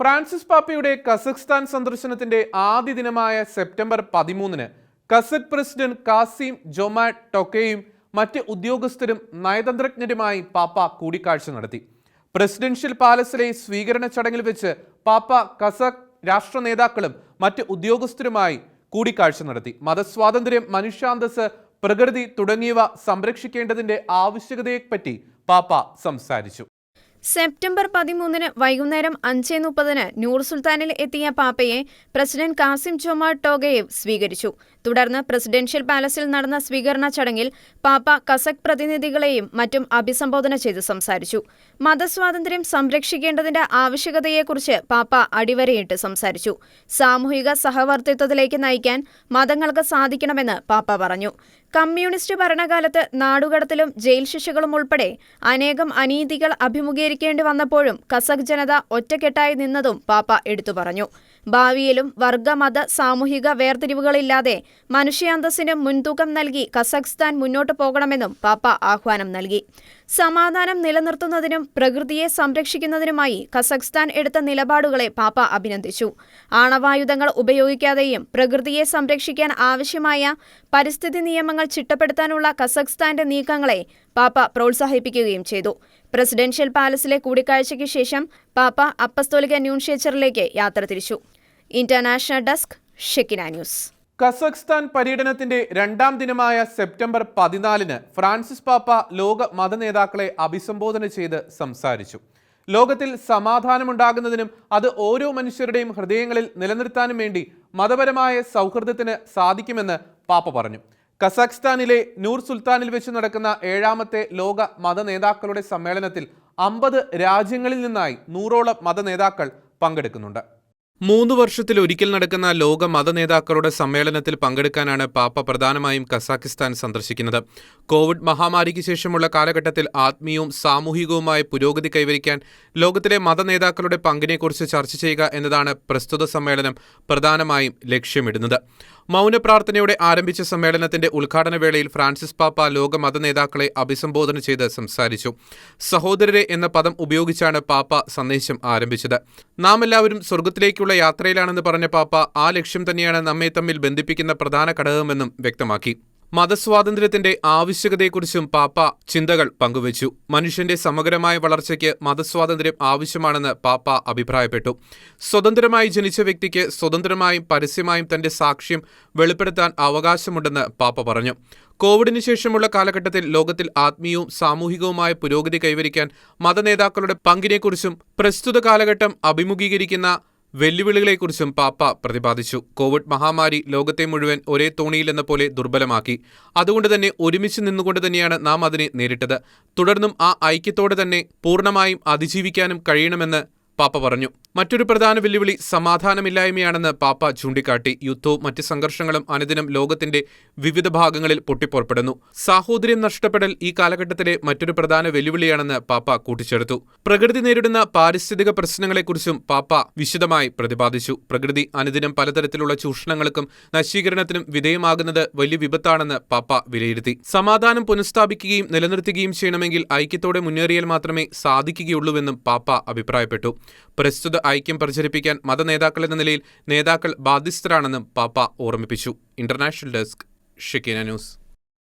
Francis പാപ്പയുടെ കസഖ്സ്ഥാൻ സന്ദർശനത്തിന്റെ ആദ്യ ദിനമായ സെപ്റ്റംബർ പതിമൂന്നിന് കസഖ് പ്രസിഡന്റ് കാസിം ജൊമാ ടൊക്കയും മറ്റ് ഉദ്യോഗസ്ഥരും നയതന്ത്രജ്ഞരുമായി പാപ്പ കൂടിക്കാഴ്ച നടത്തി. പ്രസിഡൻഷ്യൽ പാലസിലെ സ്വീകരണ ചടങ്ങിൽ വെച്ച് പാപ്പ കസഖ് രാഷ്ട്ര നേതാക്കളും മറ്റ് ഉദ്യോഗസ്ഥരുമായി കൂടിക്കാഴ്ച നടത്തി. മതസ്വാതന്ത്ര്യം മനുഷ്യാന്തസ് പ്രകൃതി തുടങ്ങിയവ സംരക്ഷിക്കേണ്ടതിന്റെ ആവശ്യകതയെപ്പറ്റി പാപ്പ സംസാരിച്ചു. സെപ്റ്റംബർ പതിമൂന്നിന് വൈകുന്നേരം അഞ്ച് മുപ്പതിന് നൂർ സുൽത്താനിൽ എത്തിയ പാപ്പയെ പ്രസിഡന്റ് കാസിം ചൊമാ ടോഗയേവ് സ്വീകരിച്ചു. തുടർന്ന് പ്രസിഡൻഷ്യൽ പാലസിൽ നടന്ന സ്വീകരണ ചടങ്ങിൽ പാപ്പ കസക് പ്രതിനിധികളെയും മറ്റും അഭിസംബോധന ചെയ്ത് സംസാരിച്ചു. മതസ്വാതന്ത്ര്യം സംരക്ഷിക്കേണ്ടതിന്റെ ആവശ്യകതയെക്കുറിച്ച് പാപ്പ അടിവരയിട്ട് സംസാരിച്ചു. സാമൂഹിക സഹവർത്തിത്വത്തിലേക്ക് നയിക്കാൻ മതങ്ങൾക്ക് സാധിക്കണമെന്ന് പാപ്പ പറഞ്ഞു. കമ്മ്യൂണിസ്റ്റ് ഭരണകാലത്ത് നാടുകടത്തിലും ജയിൽ ശിക്ഷകളും ഉൾപ്പെടെ അനേകം അനീതികൾ അഭിമുഖീകരിക്കേണ്ടി വന്നപ്പോഴും കസക് ജനത ഒറ്റക്കെട്ടായി നിന്നതും പാപ്പ എടുത്തു പറഞ്ഞു. ഭാവിയിലും വർഗ മത സാമൂഹിക വേർതിരിവുകളില്ലാതെ മനുഷ്യാന്തസ്സിന് മുൻതൂക്കം നൽകി കസഖ്സ്ഥാൻ മുന്നോട്ടു പോകണമെന്നും പാപ്പ ആഹ്വാനം നൽകി. സമാധാനം നിലനിർത്തുന്നതിനും പ്രകൃതിയെ സംരക്ഷിക്കുന്നതിനുമായി കസഖ്സ്ഥാൻ എടുത്ത നിലപാടുകളെ പാപ്പ അഭിനന്ദിച്ചു. ആണവായുധങ്ങൾ ഉപയോഗിക്കാതെയും പ്രകൃതിയെ സംരക്ഷിക്കാൻ ആവശ്യമായ പരിസ്ഥിതി നിയമങ്ങൾ ചിട്ടപ്പെടുത്താനുള്ള കസഖ്സ്ഥാന്റെ നീക്കങ്ങളെ പാപ്പ പ്രോത്സാഹിപ്പിക്കുകയും ചെയ്തു. പ്രസിഡൻഷ്യൽ പാലസിലെ കൂടിക്കാഴ്ചയ്ക്ക് ശേഷം പാപ്പ അപ്പസ്തോലിക ന്യൂൺഷേച്ചറിലേക്ക് യാത്ര തിരിച്ചു. International desk Shekinah news. Kazakhstan പര്യടനത്തിന്റെ രണ്ടാം ദിനമായ സെപ്റ്റംബർ പതിനാലിന് ഫ്രാൻസിസ് പാപ്പ ലോക മതനേതാക്കളെ അഭിസംബോധന ചെയ്ത് സംസാരിച്ചു. ലോകത്തിൽ സമാധാനമുണ്ടാകുന്നതിനും അത് ഓരോ മനുഷ്യരുടെയും ഹൃദയങ്ങളിൽ നിലനിർത്താനും വേണ്ടി മതപരമായ സൗഹൃദത്തിന് സാധിക്കുമെന്ന് പാപ്പ പറഞ്ഞു. കസാഖ്സ്ഥാനിലെ നൂർ സുൽത്താനിൽ വെച്ച് നടക്കുന്ന ഏഴാമത്തെ ലോക മത നേതാക്കളുടെ സമ്മേളനത്തിൽ അമ്പത് രാജ്യങ്ങളിൽ നിന്നായി നൂറോളം മത നേതാക്കൾ പങ്കെടുക്കുന്നുണ്ട്. മൂന്ന് വർഷത്തിൽ ഒരിക്കൽ നടക്കുന്ന ലോക മത നേതാക്കളുടെ സമ്മേളനത്തിൽ പങ്കെടുക്കാനാണ് പാപ്പ പ്രധാനമായും കസാഖിസ്ഥാൻ സന്ദർശിക്കുന്നത്. കോവിഡ് മഹാമാരിക്ക് ശേഷമുള്ള കാലഘട്ടത്തിൽ ആത്മീയവും സാമൂഹികവുമായ പുരോഗതി കൈവരിക്കാൻ ലോകത്തിലെ മത നേതാക്കളുടെ പങ്കിനെക്കുറിച്ച് ചർച്ച ചെയ്യുക എന്നതാണ് പ്രസ്തുത സമ്മേളനം പ്രധാനമായും ലക്ഷ്യമിടുന്നത്. മൗനപ്രാർത്ഥനയോടെ ആരംഭിച്ച സമ്മേളനത്തിന്റെ ഉദ്ഘാടന വേളയിൽ ഫ്രാൻസിസ് പാപ്പ ലോക മതനേതാക്കളെ അഭിസംബോധന ചെയ്ത് സംസാരിച്ചു. സഹോദരരെ എന്ന പദം ഉപയോഗിച്ചാണ് പാപ്പ സന്ദേശം ആരംഭിച്ചത്. നാം എല്ലാവരും സ്വർഗത്തിലേക്കുള്ള യാത്രയിലാണെന്ന് പറഞ്ഞ പാപ്പ ആ ലക്ഷ്യം തന്നെയാണ് നമ്മെ തമ്മിൽ ബന്ധിപ്പിക്കുന്ന പ്രധാന ഘടകമെന്നും വ്യക്തമാക്കി. മതസ്വാതന്ത്ര്യത്തിന്റെ ആവശ്യകതയെക്കുറിച്ചും പാപ്പ ചിന്തകൾ പങ്കുവച്ചു. മനുഷ്യന്റെ സമഗ്രമായ വളർച്ചയ്ക്ക് മതസ്വാതന്ത്ര്യം ആവശ്യമാണെന്ന് പാപ്പ അഭിപ്രായപ്പെട്ടു. സ്വതന്ത്രമായി ജനിച്ച വ്യക്തിക്ക് സ്വതന്ത്രമായും പരസ്യമായും തന്റെ സാക്ഷ്യം വെളിപ്പെടുത്താൻ അവകാശമുണ്ടെന്ന് പാപ്പ പറഞ്ഞു. കോവിഡിന് ശേഷമുള്ള കാലഘട്ടത്തിൽ ലോകത്തിൽ ആത്മീയവും സാമൂഹികവുമായ പുരോഗതി കൈവരിക്കാൻ മതനേതാക്കളുടെ പങ്കിനെക്കുറിച്ചും പ്രസ്തുത കാലഘട്ടം അഭിമുഖീകരിക്കുന്ന വെല്ലുവിളികളെക്കുറിച്ചും പാപ്പ പ്രതിപാദിച്ചു. കോവിഡ് മഹാമാരി ലോകത്തെ മുഴുവൻ ഒരേ തോണിയിലെന്ന പോലെ ദുർബലമാക്കി. അതുകൊണ്ട് തന്നെ ഒരുമിച്ച് നിന്നുകൊണ്ട് തന്നെയാണ് നാം അതിനെ നേരിട്ടത്. തുടർന്നും ആ ഐക്യത്തോടെ തന്നെ പൂർണമായും അതിജീവിക്കാനും കഴിയണമെന്ന് പാപ്പ പറഞ്ഞു. മറ്റൊരു പ്രധാന വെല്ലുവിളി സമാധാനമില്ലായ്മയാണെന്ന് പാപ്പ ചൂണ്ടിക്കാട്ടി. യുദ്ധവും മറ്റ് സംഘർഷങ്ങളും അനുദിനം ലോകത്തിന്റെ വിവിധ ഭാഗങ്ങളിൽ പൊട്ടിപ്പുറപ്പെടുന്നു. സാഹോദര്യം നഷ്ടപ്പെടൽ ഈ കാലഘട്ടത്തിലെ മറ്റൊരു പ്രധാന വെല്ലുവിളിയാണെന്ന് പാപ്പ കൂട്ടിച്ചേർത്തു. പ്രകൃതി നേരിടുന്ന പാരിസ്ഥിതിക പ്രശ്നങ്ങളെക്കുറിച്ചും പാപ്പ വിശദമായി പ്രതിപാദിച്ചു. പ്രകൃതി അനുദിനം പലതരത്തിലുള്ള ചൂഷണങ്ങൾക്കും നശീകരണത്തിനും വിധേയമാകുന്നത് വലിയ വിപത്താണെന്ന് പാപ്പ വിലയിരുത്തി. സമാധാനം പുനഃസ്ഥാപിക്കുകയും നിലനിർത്തുകയും ചെയ്യണമെങ്കിൽ ഐക്യത്തോടെ മുന്നേറിയാൽ മാത്രമേ സാധിക്കുകയുള്ളൂവെന്നും പാപ്പ അഭിപ്രായപ്പെട്ടു. പ്രസ്തുത ഐക്യം പ്രചരിപ്പിക്കാൻ മതനേതാക്കൾ എന്ന നിലയിൽ നേതാക്കൾ ബാധ്യസ്ഥരാണെന്നും പാപ്പ ഓർമ്മിപ്പിച്ചു. International desk Shekinah news.